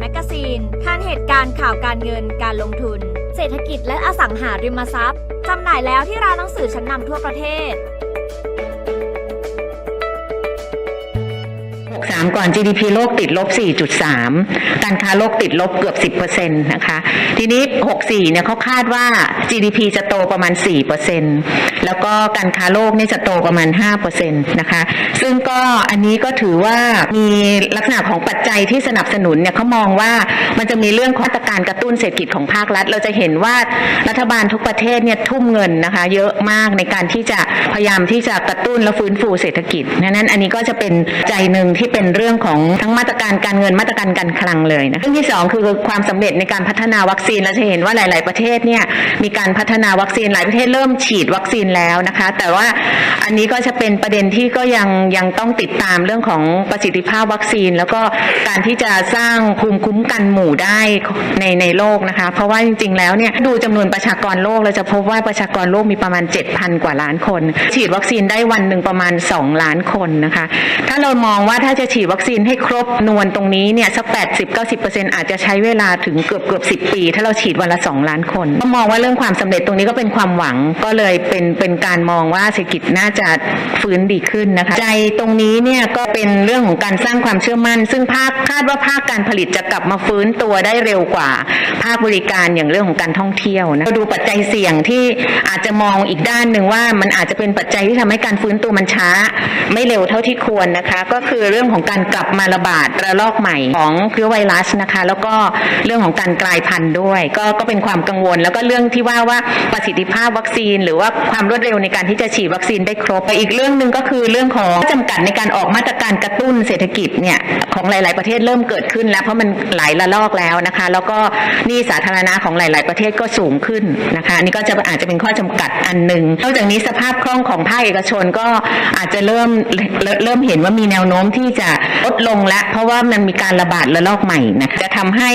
แมกกาซีนทานเหตุการณ์ข่าวการเงินการลงทุน เศรษฐกิจและอสังหาริมทรัพย์จำหน่ายแล้วที่ร้านหนังสือชั้นนำทั่วประเทศ63ก่อน GDP โลกติดลบ 4.3 การค้าโลกติดลบเกือบ 10%นะคะ ทีนี้ 64 เนี่ยเขาคาดว่า GDP จะโตประมาณ 4% แล้วก็การค้าโลกนี่จะโตประมาณ5%นะคะซึ่งก็อันนี้ก็ถือว่ามีลักษณะของปัจจัยที่สนับสนุนเนี่ยเขามองว่ามันจะมีเรื่องของมาตรการกระตุ้นเศรษฐกิจของภาครัฐ เราจะเห็นว่ารัฐบาลทุกประเทศเนี่ยทุ่มเงินนะคะ เยอะมากในการที่จะพยายามที่จะกระตุ้นและฟื้นฟูเศรษฐกิจดังนั้นอันนี้ก็จะเป็นใจหนึ่งที่เป็นเรื่องของทั้งมาตรการการเงินมาตรการการคลังเลยนะเรื่องที่สองคือความสำเร็จในการพัฒนาวัคซีนเราจะเห็นว่าหลาย ๆ ประเทศเนี่ยมีการพัฒนาวัคซีนหลายประเทศเริ่มฉีดวัคซีนแล้วนะคะ แต่ว่าอันนี้ก็จะเป็นประเด็นที่ก็ยังยังต้องติดตามเรื่องของประสิทธิภาพวัคซีน แล้วก็การที่จะสร้างภูมิคุ้มกันหมู่ได้ในในโลกนะคะ เพราะว่าจริง ๆ แล้วเนี่ยดูจำนวนประชากรโลกเราจะพบว่าประชากรโลกมีประมาณ 7,000 กว่าล้านคน ฉีดวัคซีนได้วันหนึ่งประมาณ 2 ล้านคนนะคะ ถ้าเรามองว่าถ้าจะฉีดวัคซีนให้ครบนวลตรงนี้เนี่ยสัก 80-90%อาจจะใช้เวลาถึงเกือบเกือบ10 ปี ถ้าเราฉีดวันละ 2 ล้านคนก็มองว่าเรื่องความสำเร็จตรงนี้ก็เป็นความหวังก็เลยเป็นเป็นการมองว่าเศรษฐกิจน่าจะฟื้นดีขึ้นนะคะใจตรงนี้เนี่ยก็เป็นเรื่องของการสร้างความเชื่อมั่น ซึ่งภาคคาดว่าภาคการผลิตจะกลับมาฟื้นตัวได้เร็วกว่า ภาคบริการอย่างเรื่องของการท่องเที่ยวนะเราดูปัจจัยเสี่ยงที่อาจจะมองอีกด้านหนึ่งว่ามันอาจจะเป็นปัจจัยที่ทำให้การฟื้นตัวมันช้า ไม่เร็วเท่าที่ควรนะคะ ก็คือเรื่องของการกลับมาระบาดระลอกใหม่ของเชื้อไวรัสนะคะ แล้วก็เรื่องของการกลายพันธุ์ด้วย ก็ก็เป็นความกังวล แล้วก็เรื่องที่ว่าว่าประสิทธิภาพวัคซีน หรือว่าความรวดเร็วในการที่จะฉีดวัคซีนได้ครบอีกเรื่องหนึ่งก็คือเรื่องของข้อจำกัดในการออกมาตรการกระตุ้นเศรษฐกิจเนี่ยของหลาย ๆ ประเทศเริ่มเกิดขึ้นแล้วเพราะมันหลายระลอกแล้วนะคะ แล้วก็นี้สาธารณะของหลาย ๆ ประเทศก็สูงขึ้นนะคะนี่ก็จะอาจจะเป็นข้อจำกัดอันหนึ่งนอกจากนี้สภาพคล่องของภาคเอกชนก็อาจจะเริ่มเริ่มเห็นว่ามีแนวโน้มที่จะลดลงแล้วเพราะว่ามันมีการระบาดระลอกใหม่นะจะทำให้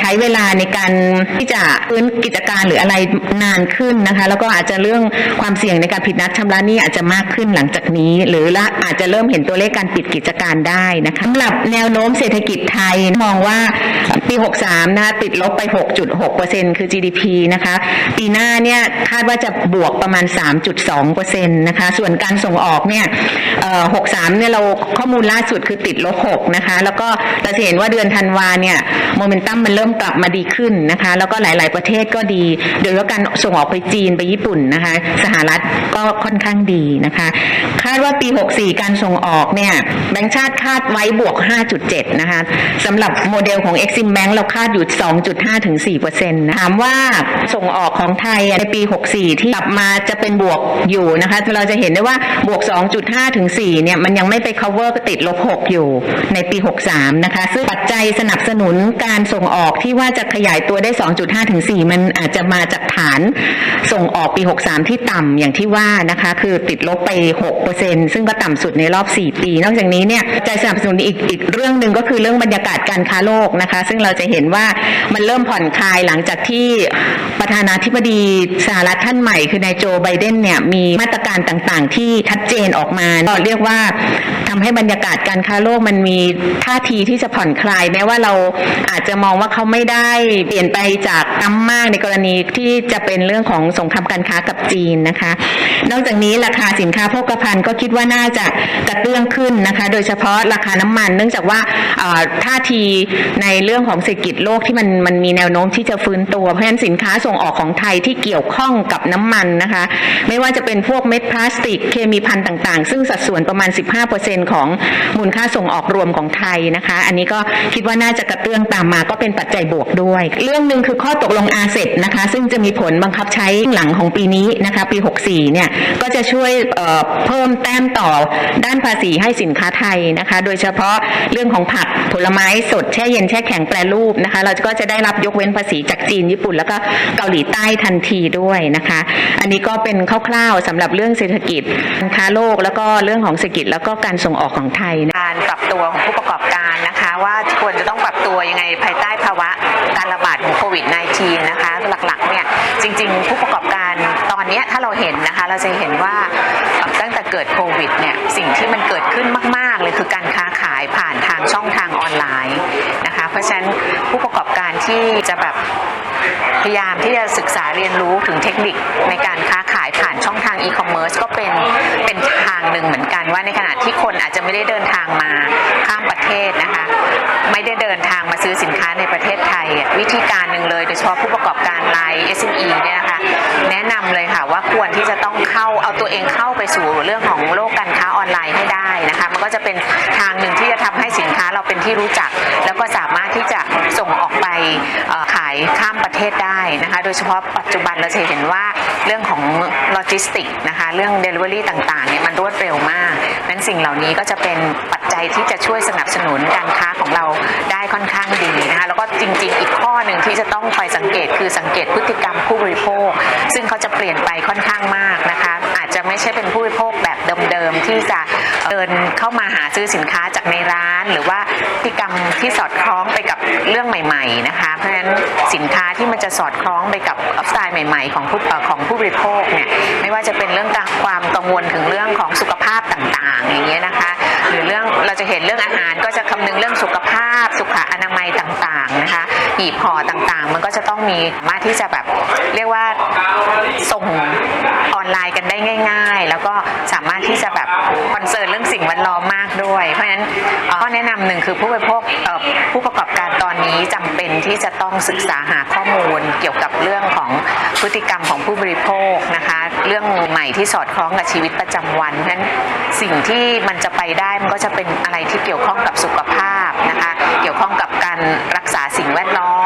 ใช้เวลาในการที่จะฟื้นกิจการหรืออะไรนานขึ้นนะคะ แล้วก็อาจจะเรื่องความความเสี่ยงในการผิดนัดชำระหนี้อาจจะมากขึ้นหลังจากนี้ หรือละอาจจะเริ่มเห็นตัวเลขการปิดกิจการได้นะคะสำหรับแนวโน้มเศรษฐกิจไทยมองว่าปี 63 นะคะติดลบไป 6.6%คือ GDP นะคะ ปีหน้าเนี่ยคาดว่าจะบวกประมาณ 3.2%นะคะ ส่วนการส่งออกเนี่ยเอ่อ63 เนี่ยเราข้อมูลล่าสุดคือติดลบ 6 นะคะ แล้วก็เราจะเห็นว่าเดือนธันวาเนี่ยโมเมนตัมมันเริ่มกลับมาดีขึ้นนะคะ แล้วก็หลาย ๆ ประเทศก็ดี โดยเฉพาะการส่งออกไปจีนไปญี่ปุ่นนะคะสหรัฐก็ค่อนข้างดีนะคะ คาดว่าปี 64 การส่งออกเนี่ยแบงก์ชาติคาดไว้บวก 5.7 นะคะสำหรับโมเดลของ Exim Bank เราคาดอยู่ 2.5 ถึง4%นะถามว่าส่งออกของไทยในปี 64 ที่กลับมาจะเป็นบวกอยู่นะคะเราจะเห็นได้ว่าบวก 2.5 ถึง 4 เนี่ยมันยังไม่ไป cover ก็ติดลบ 6 อยู่ในปี 63 นะคะ ซึ่งปัจจัยสนับสนุนการส่งออกที่ว่าจะขยายตัวได้ 2.5 ถึง 4 มันอาจจะมาจากฐานส่งออกปี 63 ที่ต่ำอย่างที่ว่านะคะคือติดลบไป 6%ซึ่งก็ต่ำสุดในรอบ 4 ปี นอกจากนี้เนี่ยใจสนับสนุนอีกอีกเรื่องหนึ่งก็คือเรื่องบรรยากาศการค้าโลกนะคะ ซึ่งเราจะเห็นว่ามันเริ่มผ่อนคลายหลังจากที่ประธานาธิบดีสหรัฐท่านใหม่คือนายโจไบเดนเนี่ยมีมาตรการต่างๆ ที่ชัดเจนออกมาก็เรียกว่าทำให้บรรยากาศการค้าโลกมันมีท่าทีที่จะผ่อนคลาย แม้ว่าเราอาจจะมองว่าเขาไม่ได้เปลี่ยนไปจากตั้มมากในกรณีที่จะเป็นเรื่องของสงครามการค้ากับจีนนะคะนอกจากนี้ราคาสินค้าโภคภัณฑ์ก็คิดว่าน่าจะกระเตื้องขึ้นนะคะ โดยเฉพาะราคาน้ำมัน เนื่องจากว่าท่าทีในเรื่องของเศรษฐกิจโลกที่มันมันมีแนวโน้มที่จะฟื้นตัว เพราะฉะนั้นสินค้าส่งออกของไทยที่เกี่ยวข้องกับน้ำมันนะคะ ไม่ว่าจะเป็นพวกเม็ดพลาสติกเคมีพันต่างๆ ซึ่งสัดส่วนประมาณ 15%ของมูลค่าส่งออกรวมของไทยนะคะ อันนี้ก็คิดว่าน่าจะกระเตื้องตามมาก็เป็นปัจจัยบวกด้วย เรื่องหนึ่งคือข้อตกลงอาเซนะคะ ซึ่งจะมีผลบังคับใช้หลังของปีนี้นะคะปี64 เนี่ย ก็จะช่วยเเพิ่มแต้มต่อด้านภาษีให้สินค้าไทยนะคะ โดยเฉพาะเรื่องของผักผลไม้สดแช่เย็นแช่แข็งแปรรูปนะคะ เราก็จะได้รับยกเว้นภาษีจากจีนญี่ปุ่น แล้วก็เกาหลีใต้ทันทีด้วยนะคะ อันนี้ก็เป็นคร่าวๆสำหรับเรื่องเศรษฐกิจการค้าโลกแล้วก็เรื่องของเศรษฐกิจแล้วก็การส่งออกของไทยการปรับตัวของผู้ประกอบการนะคะ ว่าควรจะต้องปรับตัวยังไงภายใต้ภาวะการระบาดของโควิด -19 นะคะ หลักๆเนี่ยจริง ๆ ผู้ประกอบการตอนนี้ถ้าเราเห็นนะคะ เราจะเห็นว่าตั้งแต่เกิดโควิดเนี่ยสิ่งที่มันเกิดขึ้นมาก ๆ เลยคือการค้าขายผ่านทางช่องทางออนไลน์ เพราะฉะนั้นผู้ประกอบการที่จะแบบพยายามที่จะศึกษาเรียนรู้ถึงเทคนิคในการค้าขายผ่านช่องทางอีคอมเมิร์ซก็เป็นเป็นทางหนึ่งเหมือนกันว่าในขณะที่คนอาจจะไม่ได้เดินทางมาข้ามประเทศนะคะ ไม่ได้เดินทางมาซื้อสินค้าในประเทศไทย วิธีการหนึ่งเลยโดยเฉพาะผู้ประกอบการราย SME เนี่ยนะคะแนะนำเลยค่ะว่าควรที่จะต้องเข้าเอาตัวเองเข้าไปสู่เรื่องของโลกการ เป็นทางหนึ่งที่จะทำให้สินค้าเราเป็นที่รู้จัก แล้วก็สามารถที่จะส่งออกไปขายข้ามประเทศได้นะคะโดยเฉพาะปัจจุบันเราจะเห็นว่าเรื่องของโลจิสติกนะคะเรื่อง Delivery ต่างๆเนี่ยมันรวดเร็วมากนั้นสิ่งเหล่านี้ก็จะเป็นปัจจัยที่จะช่วยสนับสนุนการค้าของเราได้ค่อนข้างดีนะคะแล้วก็จริง ๆ อีกข้อหนึ่งที่จะต้องคอยสังเกตคือสังเกตพฤติกรรมผู้บริโภค ซึ่งเขาจะเปลี่ยนไปค่อนข้างมากนะคะ จะไม่ใช่เป็นผู้บริโภคแบบเดิมๆที่จะเดินเข้ามาหาซื้อสินค้าจากในร้าน หรือว่าพฤติกรรมที่สอดคล้องไปกับเรื่องใหม่ ๆ นะคะ เพราะฉะนั้นสินค้าที่มันจะสอดคล้องไปกับสไตล์ใหม่ ๆ ของผู้ของผู้บริโภคเนี่ยไม่ว่าจะเป็นเรื่องการความกังวลถึงเรื่องของสุขภาพต่างๆ อย่างเงี้ยนะคะ หรือเรื่องเราจะเห็นเรื่องอาหารก็จะคำนึงเรื่องสุขภาพสุขอนามัย ต่างๆนะคะหีบห่อต่างๆ มันก็จะต้องมีสามารถที่จะแบบเรียกว่าส่งออนไลน์กันได้ง่าย ๆ แล้วก็สามารถที่จะแบบคอนเซิร์นเรื่องสิ่งแวดล้อมมาก ด้วย เพราะฉะนั้นข้อแนะนำหนึ่งคือผู้บริโภคผู้ประกอบการตอนนี้จำเป็นที่จะต้องศึกษาหาข้อมูลเกี่ยวกับเรื่องของพฤติกรรมของผู้บริโภคนะคะ เรื่องใหม่ที่สอดคล้องกับชีวิตประจำวันเพราะฉะนั้นสิ่งที่มันจะไปได้มันก็จะเป็นอะไรที่เกี่ยวข้องกับสุขภาพนะคะ เกี่ยวข้องกับการรักษาสิ่งแวดล้อม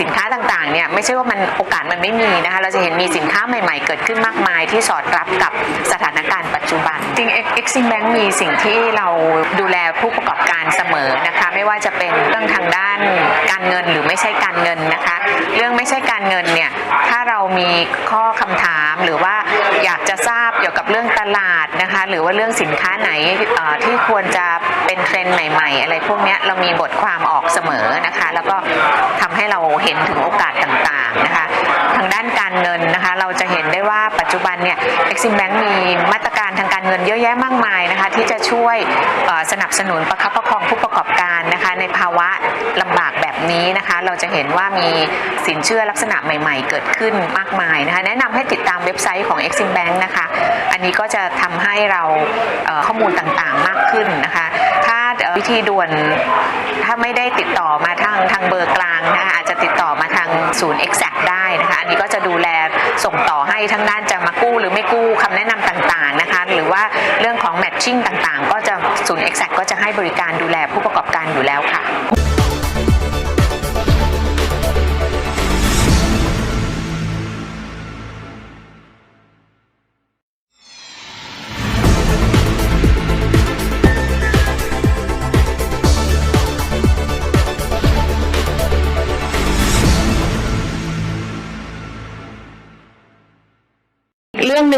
สินค้าต่างๆเนี่ยไม่ใช่ว่ามันโอกาสมันไม่มีนะคะเราจะเห็นมีสินค้าใหม่ ๆ เกิดขึ้นมากมายที่สอดรับกับสถานการณ์ปัจจุบันจริง Exim Bank มีสิ่งที่เราดูแลผู้ประกอบการเสมอนะคะไม่ว่าจะเป็นเรื่องทางด้านการเงินหรือไม่ใช่การเงินนะคะ เรื่องไม่ใช่การเงินเนี่ยถ้าเรามีข้อคำถามหรือว่าอยากจะทราบ กี่ยวกับเรื่องตลาดนะคะ หรือว่าเรื่องสินค้าไหนที่ควรจะเป็นเทรนด์ใหม่ ๆ อะไรพวกนี้เรามีบทความออกเสมอนะคะ แล้วก็ทำให้เราเห็นถึงโอกาสต่างๆ นะคะ เราจะเห็นได้ว่าปัจจุบันเนี่ย Exim Bank มีมาตรการทางการเงินเยอะแยะมากมายนะคะ ที่จะช่วยสนับสนุนประคับประคองผู้ประกอบการนะคะ ในภาวะลำบากแบบนี้นะคะ เราจะเห็นว่ามีสินเชื่อลักษณะใหม่ ๆ เกิดขึ้นมากมายนะคะ แนะนำให้ติดตามเว็บไซต์ของ Exim Bank นะคะ อันนี้ก็จะทำให้เราข้อมูลต่างๆมากขึ้นนะคะ ถ้า วิธีด่วนถ้าไม่ได้ติดต่อมาทางทางเบอร์กลางนะคะอาจจะติดต่อมาทางศูนย์ Exact ได้นะคะอันนี้ก็จะดูแลส่งต่อให้ทั้งด้านจะมากู้หรือไม่กู้คำแนะนำต่างๆนะคะหรือว่าเรื่องของ matching ต่างๆ ก็จะศูนย์ Exact ก็จะให้บริการดูแลผู้ประกอบการอยู่แล้วค่ะ